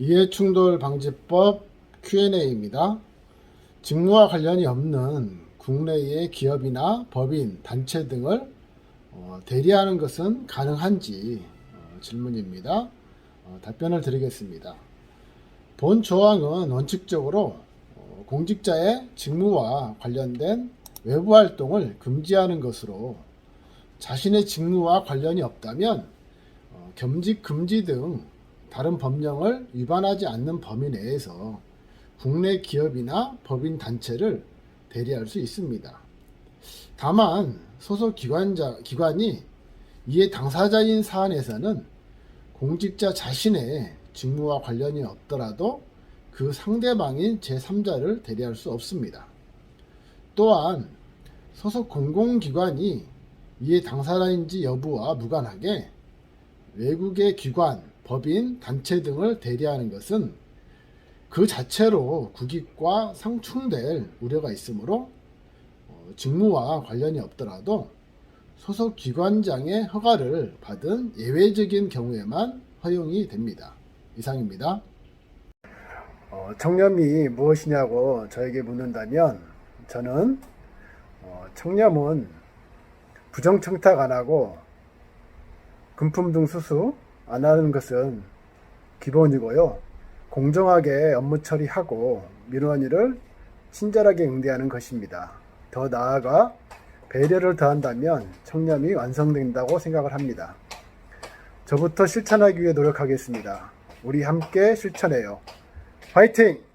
이해충돌 방지법 Q&A입니다. 직무와 관련이 없는 국내의 기업이나 법인, 단체 등을 어, 대리하는 것은 가능한지 어, 질문입니다. 어, 답변을 드리겠습니다. 본 조항은 원칙적으로 어, 공직자의 직무와 관련된 외부 활동을 금지하는 것으로 자신의 직무와 관련이 없다면 어, 겸직 금지 등 다른 법령을 위반하지 않는 범위 내에서 국내 기업이나 법인 단체를 대리할 수 있습니다. 다만 소속 기관자 기관이 이에 당사자인 사안에서는 공직자 자신의 직무와 관련이 없더라도 그 상대방인 제3자를 대리할 수 없습니다. 또한 소속 공공기관이 이에 당사자인지 여부와 무관하게 외국의 기관, 법인, 단체 등을 대리하는 것은 그 자체로 국익과 상충될 우려가 있으므로 어, 직무와 관련이 없더라도 소속 기관장의 허가를 받은 예외적인 경우에만 허용이 됩니다. 이상입니다. 어, 청렴이 무엇이냐고 저에게 묻는다면 저는 어, 청렴은 부정청탁 안 하고 금품 등 수수 안 하는 것은 기본이고요. 공정하게 업무 처리하고 미루한 일을 친절하게 응대하는 것입니다. 더 나아가 배려를 더한다면 청렴이 완성된다고 생각을 합니다. 저부터 실천하기 위해 노력하겠습니다. 우리 함께 실천해요. 화이팅!